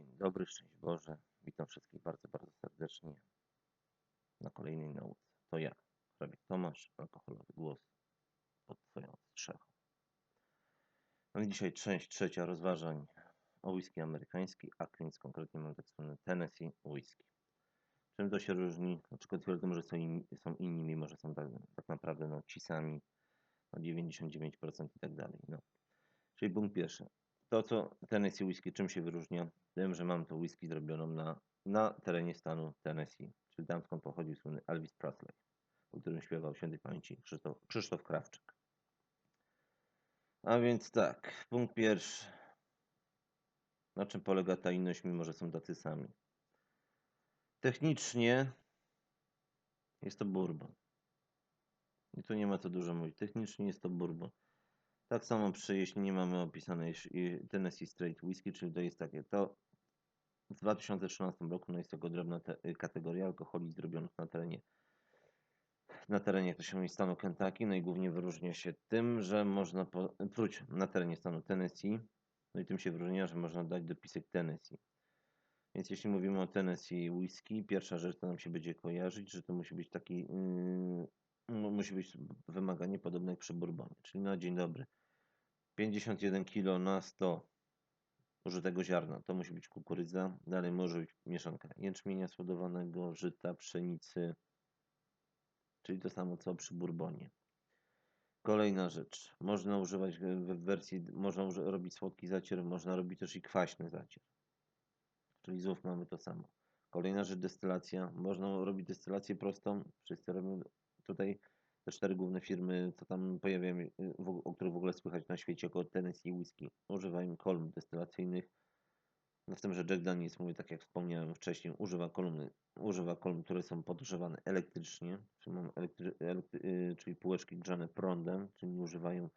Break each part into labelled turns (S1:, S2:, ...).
S1: Dzień dobry, szczęść Boże. Witam wszystkich bardzo, bardzo serdecznie na kolejnej nauce. To ja, hrabia Tomasz, alkoholowy głos pod Twoją strzechą. No dzisiaj część trzecia rozważań o whisky amerykański, a więc konkretnie mam tak zwane Tennessee whisky. Czym to się różni? Przykład twierdzą, że są inni, są inni mimo że są tak, tak naprawdę no, ci sami, no 99% i tak dalej. No. Czyli punkt pierwszy. To, co Tennessee whisky, czym się wyróżnia? Tym, że mam to whisky zrobioną na, na terenie stanu Tennessee, czyli tam skąd pochodził słynny Elvis Presley, o którym śpiewał świętej pamięci Krzysztof, Krzysztof Krawczyk. A więc tak, punkt pierwszy. Na czym polega ta inność, mimo że są tacy sami? Technicznie jest to bourbon. I tu nie ma co dużo mówić. Technicznie jest to bourbon. Tak samo przy, jeśli nie mamy opisanej Tennessee Straight Whisky, czyli to jest takie, to w 2013 roku no jest to drobna te, kategoria alkoholi zrobionych na terenie na terenie, to się stanu Kentucky, no i głównie wyróżnia się tym, że można próć na terenie stanu Tennessee, no i tym się wyróżnia, że można dać dopisek Tennessee. Więc jeśli mówimy o Tennessee whisky, pierwsza rzecz, to nam się będzie kojarzyć, że to musi być taki, yy, musi być wymaganie podobne jak przy bourbonie, czyli na dzień dobry. 51 kg na 100 użytego ziarna. To musi być kukurydza. Dalej może być mieszanka jęczmienia słodowanego, żyta, pszenicy, czyli to samo co przy bourbonie. Kolejna rzecz. Można używać w wersji, można robić słodki zacier, można robić też i kwaśny zacier. Czyli znów mamy to samo. Kolejna rzecz, destylacja. Można robić destylację prostą. Wszyscy robią tutaj te cztery główne firmy, co tam pojawiają, y, o których w ogóle słychać na świecie, jako Tennessee Whisky, używają kolumn destylacyjnych. No w tym, że Jack Daniels, mówię tak jak wspomniałem wcześniej, używa kolumny, używa kolumn, które są podgrzewane elektrycznie, czyli, mam elektry, elektry, y, czyli półeczki grzane prądem, czyli nie używają,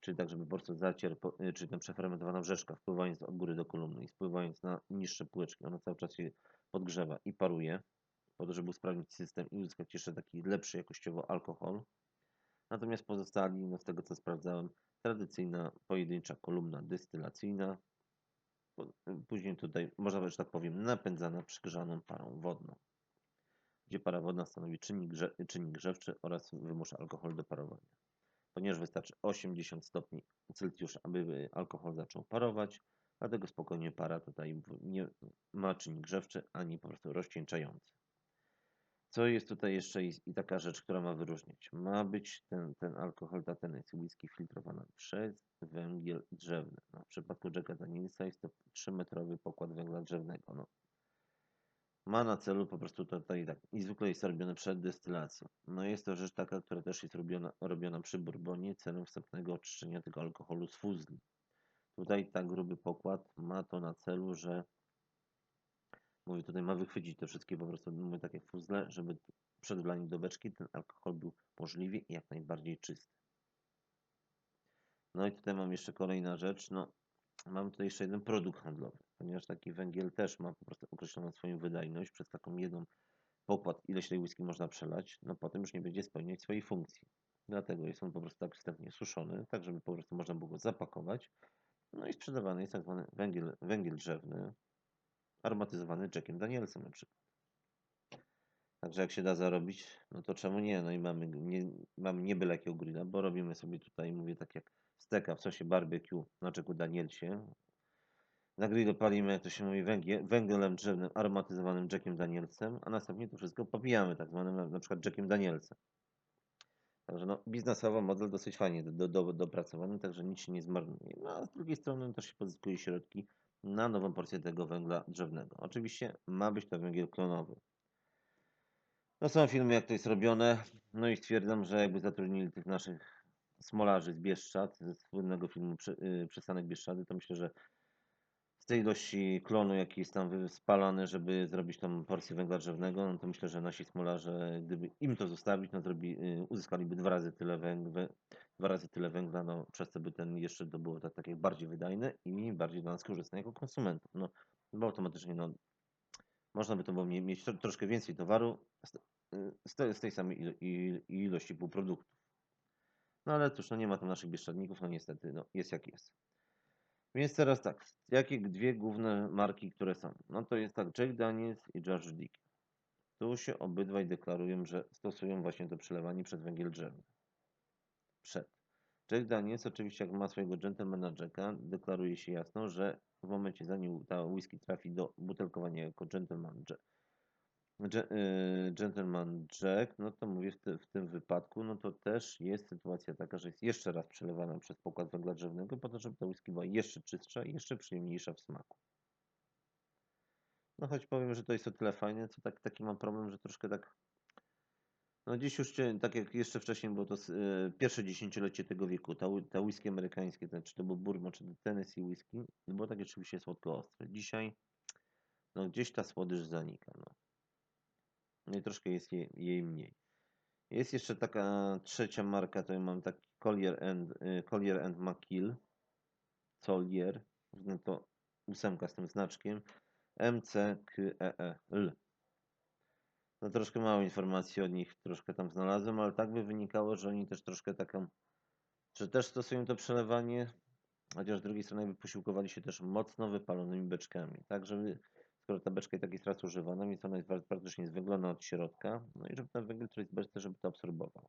S1: czyli tak, żeby po zacier, y, czyli ta przefermentowana wrzeszka, wpływając od góry do kolumny i spływając na niższe półeczki, ona cały czas się podgrzewa i paruje po to, żeby usprawnić system i uzyskać jeszcze taki lepszy jakościowo alkohol. Natomiast pozostali, no z tego co sprawdzałem, tradycyjna pojedyncza kolumna destylacyjna, później tutaj, można powiedzieć, tak powiem, napędzana przygrzaną parą wodną, gdzie para wodna stanowi czynnik, grze, czynnik grzewczy oraz wymusza alkohol do parowania. Ponieważ wystarczy 80 stopni Celsjusza, aby alkohol zaczął parować, dlatego spokojnie para tutaj nie ma czynnik grzewczy ani po prostu rozcieńczający. Co jest tutaj jeszcze i, taka rzecz, która ma wyróżnić? Ma być ten, ten alkohol, ta Tennessee whisky przez węgiel drzewny. No, w przypadku Jacka Danielsa jest to 3-metrowy pokład węgla drzewnego. No. Ma na celu po prostu tutaj tak, i zwykle jest robione przed destylacją. No jest to rzecz taka, która też jest robiona, robiona przy bourbonie celem wstępnego oczyszczenia tego alkoholu z fuzli. Tutaj tak gruby pokład ma to na celu, że Mówię, tutaj ma wychwycić te wszystkie po prostu, mówię, takie fuzle, żeby przed wlaniem do beczki ten alkohol był możliwie i jak najbardziej czysty. No i tutaj mam jeszcze kolejna rzecz, no mam tutaj jeszcze jeden produkt handlowy, ponieważ taki węgiel też ma po prostu określoną swoją wydajność przez taką jedną pokład, ileś tej whisky można przelać, no potem już nie będzie spełniać swojej funkcji. Dlatego jest on po prostu tak wstępnie suszony, tak żeby po prostu można było go zapakować. No i sprzedawany jest tak zwany węgiel, węgiel drzewny, aromatyzowany Jackiem Danielsem na przykład. Także jak się da zarobić, no to czemu nie? No i mamy nie, mamy nie byle jakiego bo robimy sobie tutaj, mówię tak jak steka w sosie barbecue na Jacku Danielsie. Na grillu palimy, jak to się mówi, węgiel, węglem drzewnym aromatyzowanym Jackiem Danielsem, a następnie to wszystko popijamy tak zwanym na przykład Jackiem Danielsem. Także no, biznesowo model dosyć fajnie do, do, dopracowany, także nic się nie zmarnuje. No, a z drugiej strony też się pozyskuje środki na nową porcję tego węgla drzewnego. Oczywiście ma być to węgiel klonowy. No są filmy, jak to jest robione, no i stwierdzam, że jakby zatrudnili tych naszych smolarzy z Bieszczad, ze słynnego filmu y, Przystanek Bieszczady, to myślę, że z tej ilości klonu, jaki jest tam spalany, żeby zrobić tą porcję węgla drzewnego, no to myślę, że nasi smolarze, gdyby im to zostawić, no y, uzyskaliby dwa razy tyle węgla, dwa razy tyle węgla, no przez to by ten jeszcze to było tak, takie bardziej wydajne i bardziej dla nas korzystne jako konsumentów. No, bo automatycznie no, można by to było mieć troszkę więcej towaru z, z, z tej samej ilości półproduktów. No ale cóż, no nie ma tam naszych bieszczadników, no niestety, no jest jak jest. Więc teraz tak, jakie dwie główne marki, które są? No to jest tak Jack Daniels i George Dick. Tu się obydwaj deklarują, że stosują właśnie to przelewanie przez węgiel drzewny. Przed. Jack Daniels oczywiście jak ma swojego gentlemana Jacka, deklaruje się jasno, że w momencie zanim ta whisky trafi do butelkowania jako gentleman Jack, Gentleman Jack, no to mówię w, te, w, tym wypadku, no to też jest sytuacja taka, że jest jeszcze raz przelewana przez pokład węgla drzewnego po to, żeby ta whisky była jeszcze czystsza i jeszcze przyjemniejsza w smaku. No choć powiem, że to jest o tyle fajne, co tak, taki mam problem, że troszkę tak no dziś już, tak jak jeszcze wcześniej było to e, pierwsze dziesięciolecie tego wieku, ta, ta whisky amerykańskie, czy to był Bourbon, czy to Tennessee whisky, było takie oczywiście słodko-ostre. Dzisiaj no gdzieś ta słodycz zanika. No. No i troszkę jest jej, jej mniej. Jest jeszcze taka trzecia marka, to ja mam taki Collier and, y, Collier and McKill, Collier, no to ósemka z tym znaczkiem, MCQEEL. No troszkę mało informacji o nich troszkę tam znalazłem, ale tak by wynikało, że oni też troszkę taką, że też stosują to przelewanie, chociaż z drugiej strony by posiłkowali się też mocno wypalonymi beczkami, tak żeby skoro ta beczka tak jest raz używana, więc ona jest praktycznie zwęglona od środka, no i żeby ten węgiel, który jest w beczce, żeby to absorbował.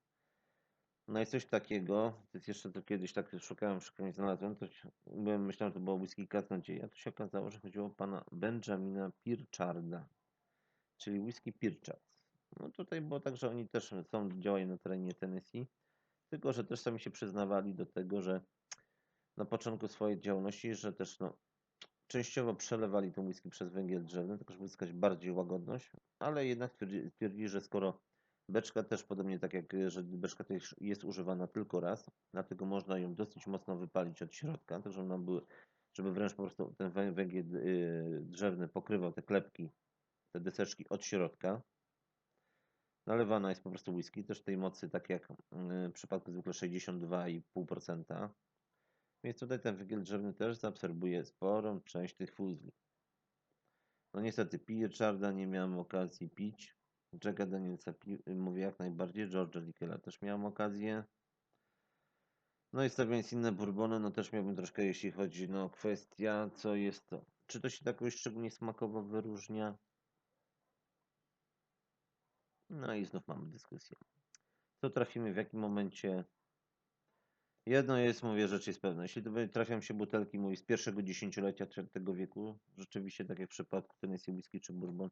S1: No i coś takiego, to jest jeszcze to kiedyś tak szukałem, szukałem znalazłem, to byłem, myślałem, że to było whisky kaznodzieja, to się okazało, że chodziło o pana Benjamina Pircharda, czyli whisky Pirchards. No tutaj było tak, że oni też są, działają na terenie Tennessee, tylko że też sami się przyznawali do tego, że na początku swojej działalności, że też no, częściowo przelewali tą whisky przez węgiel drzewny, tylko żeby uzyskać bardziej łagodność, ale jednak twierdzili, że skoro beczka też podobnie tak jak, że beczka też jest używana tylko raz, dlatego można ją dosyć mocno wypalić od środka, tak żeby ona były, żeby wręcz po prostu ten węgiel y, drzewny pokrywał te klepki, te deseczki od środka. Nalewana jest po prostu whisky, też tej mocy, tak jak y, w przypadku zwykle 62,5%. Więc tutaj ten węgiel drzewny też zaabsorbuje sporą część tych fuzli. No niestety Richarda nie miałem okazji pić. Jacka Danielsa mówię jak najbardziej. George'a Dickela też miałem okazję. No i stawiając inne bourbony, no też miałbym troszkę, jeśli chodzi no kwestia, co jest to. Czy to się jakoś szczególnie smakowo wyróżnia? No i znów mamy dyskusję. Co trafimy w jakim momencie Jedno jest, mówię, rzecz jest pewna. Jeśli trafią się butelki, mówię, z pierwszego dziesięciolecia tego wieku, rzeczywiście, tak jak w przypadku Tennessee Whisky czy Bourbon,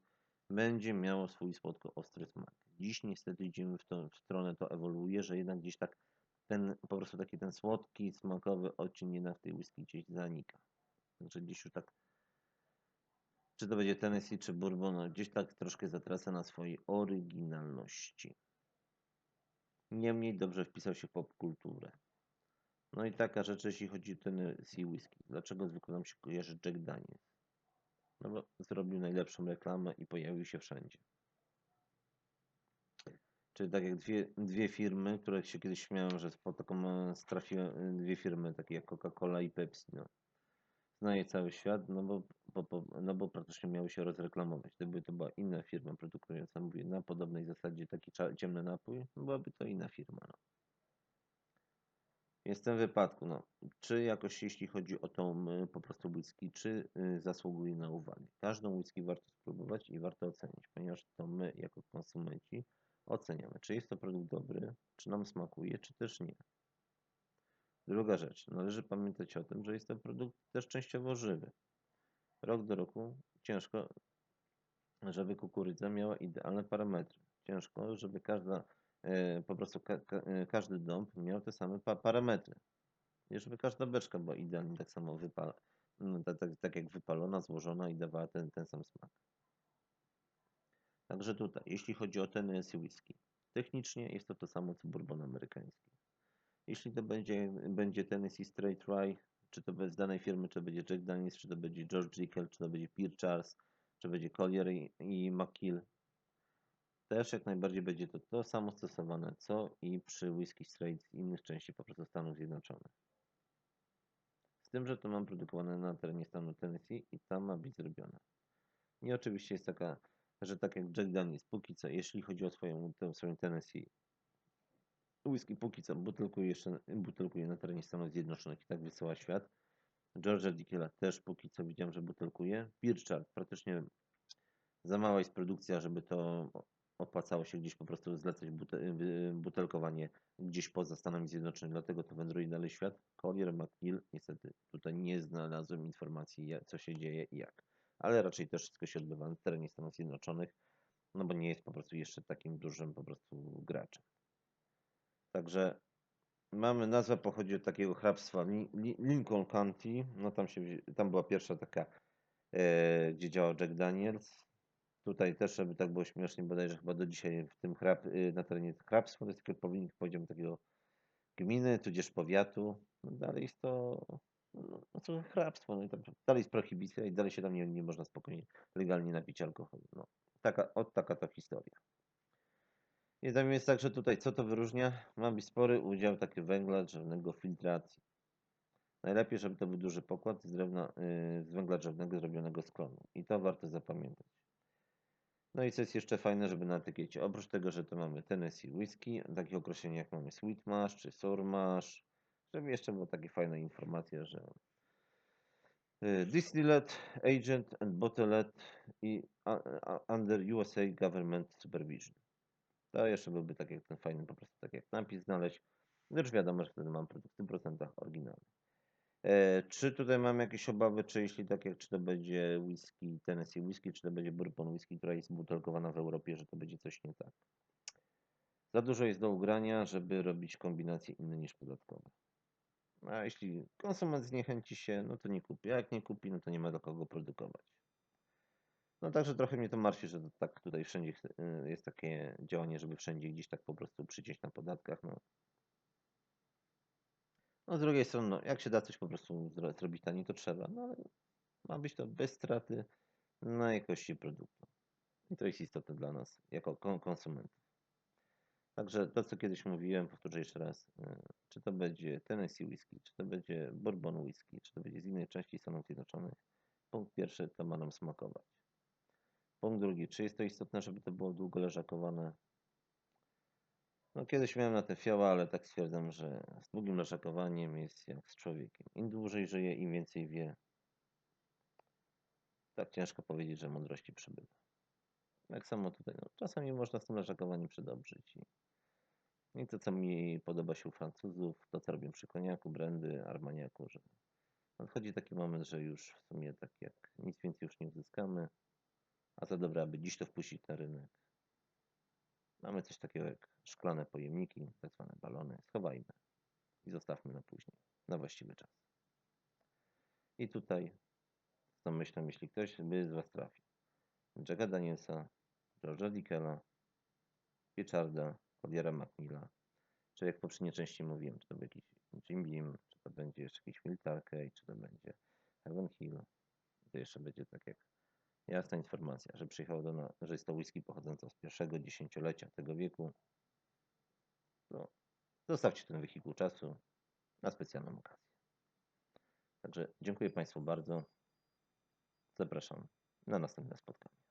S1: będzie miało swój słodko-ostry smak. Dziś niestety idziemy w, tą, w stronę, to ewoluuje, że jednak gdzieś tak ten, po prostu taki ten słodki, smakowy odcień jednak w tej whisky gdzieś zanika. Także gdzieś już tak, czy to będzie Tennessee czy Bourbon, no gdzieś tak troszkę zatraca na swojej oryginalności. Niemniej dobrze wpisał się w popkulturę. No i taka rzecz, jeśli chodzi o ten Sea Whisky. Dlaczego zwykle nam się kojarzy Jack Daniels? No bo zrobił najlepszą reklamę i pojawił się wszędzie. Czyli tak jak dwie, dwie firmy, które się kiedyś śmiałem, że po taką e, trafiły dwie firmy, takie jak Coca-Cola i Pepsi. No. Znaje cały świat, no bo, bo, bo, no bo praktycznie miały się rozreklamować. Gdyby to była inna firma produkująca, mówię, na podobnej zasadzie taki ciemny napój, byłaby to inna firma. No. Jest w tym wypadku, no, czy jakoś jeśli chodzi o tą y, po prostu whisky, czy y, zasługuje na uwagę. Każdą whisky warto spróbować i warto ocenić, ponieważ to my jako konsumenci oceniamy, czy jest to produkt dobry, czy nam smakuje, czy też nie. Druga rzecz, należy pamiętać o tym, że jest to produkt też częściowo żywy. Rok do roku ciężko, żeby kukurydza miała idealne parametry. Ciężko, żeby każda po prostu ka ka e, każdy dąb miał te same pa parametry. I żeby każda beczka była idealnie tak samo wypala, no, tak, tak, tak jak wypalona, złożona i dawała ten, ten sam smak. Także tutaj, jeśli chodzi o Tennessee whisky, technicznie jest to to samo co bourbon amerykański. Jeśli to będzie, będzie Tennessee Straight Rye, czy to z danej firmy, czy będzie Jack Daniels, czy to będzie George Jekyll, czy to będzie Pierre Charles, czy będzie Collier i, i McKill, też jak najbardziej będzie to to samo stosowane, co i przy whisky straight z innych części po prostu Stanów Zjednoczonych. Z tym, że to mam produkowane na terenie stanu Tennessee i tam ma być zrobione. I oczywiście jest taka, że tak jak Jack Daniels, póki co, jeśli chodzi o swoją, tę swoją Tennessee, whisky póki co butelkuje jeszcze butelkuje na terenie Stanów Zjednoczonych i tak wysyła świat. Georgia Dickela też póki co widziałem, że butelkuje. Birchard praktycznie za mała jest produkcja, żeby to opłacało się gdzieś po prostu zlecać butelkowanie gdzieś poza Stanami Zjednoczonymi, dlatego to wędruje dalej świat. Collier McNeil, niestety tutaj nie znalazłem informacji, co się dzieje i jak. Ale raczej też wszystko się odbywa na terenie Stanów Zjednoczonych, no bo nie jest po prostu jeszcze takim dużym po prostu graczem. Także mamy, nazwa pochodzi od takiego hrabstwa Li- Li- Lincoln County, no tam się, tam była pierwsza taka, e, gdzie działał Jack Daniels. Tutaj też, żeby tak było śmiesznie, bodajże chyba do dzisiaj w tym hrab, y, na terenie hrabstwa, to jest takie odpowiednik, takiego gminy, tudzież powiatu. No dalej jest to, no, no co hrabstwo, no i tam dalej jest prohibicja i dalej się tam nie, nie można spokojnie, legalnie napić alkoholu. No, taka, od taka to historia. Tam jest tak, że tutaj co to wyróżnia? Ma być spory udział taki węgla drzewnego w filtracji. Najlepiej, żeby to był duży pokład z, drewna, yy, z węgla drzewnego zrobionego z klonu. I to warto zapamiętać. No i co jest jeszcze fajne, żeby na etykiecie, oprócz tego, że to mamy Tennessee Whisky, takie określenia jak mamy Sweet Mash czy Sour Mash, żeby jeszcze była takie fajna informacja, że y, Distilled, Agent and Bottled i Under USA Government Supervision. To jeszcze byłby tak jak ten fajny po prostu tak jak napis znaleźć, lecz wiadomo, że wtedy mam produkt w 100% oryginalny. E, czy tutaj mam jakieś obawy, czy jeśli tak jak, czy to będzie whisky, Tennessee whisky, czy to będzie bourbon whisky, która jest butelkowana w Europie, że to będzie coś nie tak. Za dużo jest do ugrania, żeby robić kombinacje inne niż podatkowe. A jeśli konsument zniechęci się, no to nie kupi. A jak nie kupi, no to nie ma do kogo produkować. No także trochę mnie to martwi, że to tak tutaj wszędzie y, jest takie działanie, żeby wszędzie gdzieś tak po prostu przyciąć na podatkach. No. No z drugiej strony, no, jak się da coś po prostu zro- zrobić taniej, to trzeba. No ale ma być to bez straty na jakości produktu. I to jest istotne dla nas jako kon- konsumentów. Także to, co kiedyś mówiłem, powtórzę jeszcze raz. y, Czy to będzie Tennessee Whisky, czy to będzie Bourbon Whisky, czy to będzie z innej części Stanów Zjednoczonych. Punkt pierwszy, to ma nam smakować. Punkt drugi, czy jest to istotne, żeby to było długo leżakowane? No kiedyś miałem na tym fioła, ale tak stwierdzam, że z długim leżakowaniem jest jak z człowiekiem. Im dłużej żyje, im więcej wie. Tak ciężko powiedzieć, że mądrości przybywa. Tak samo tutaj, no, czasami można z tym leżakowaniem przedobrzyć. I, I to, co mi podoba się u Francuzów, to co robią przy koniaku, brandy, armaniaku, że nadchodzi taki moment, że już w sumie tak jak nic więcej już nie uzyskamy, a co dobra, aby dziś to wpuścić na rynek. Mamy coś takiego jak szklane pojemniki, tak zwane balony. Schowajmy i zostawmy na później, na właściwy czas. I tutaj z tą myślą, jeśli ktoś by z Was trafił, Jacka Danielsa, George'a Dickela, Richarda, Colliera McNeila, czy jak w poprzedniej części mówiłem, czy to będzie jakiś Jim Beam, czy to będzie jeszcze jakiś Kay, czy to będzie Heaven Hill, to jeszcze będzie tak jak jasna informacja, że przyjechało do nas, że jest to whisky pochodzące z pierwszego dziesięciolecia tego wieku. No, zostawcie ten wehikuł czasu na specjalną okazję. Także dziękuję Państwu bardzo. Zapraszam na następne spotkanie.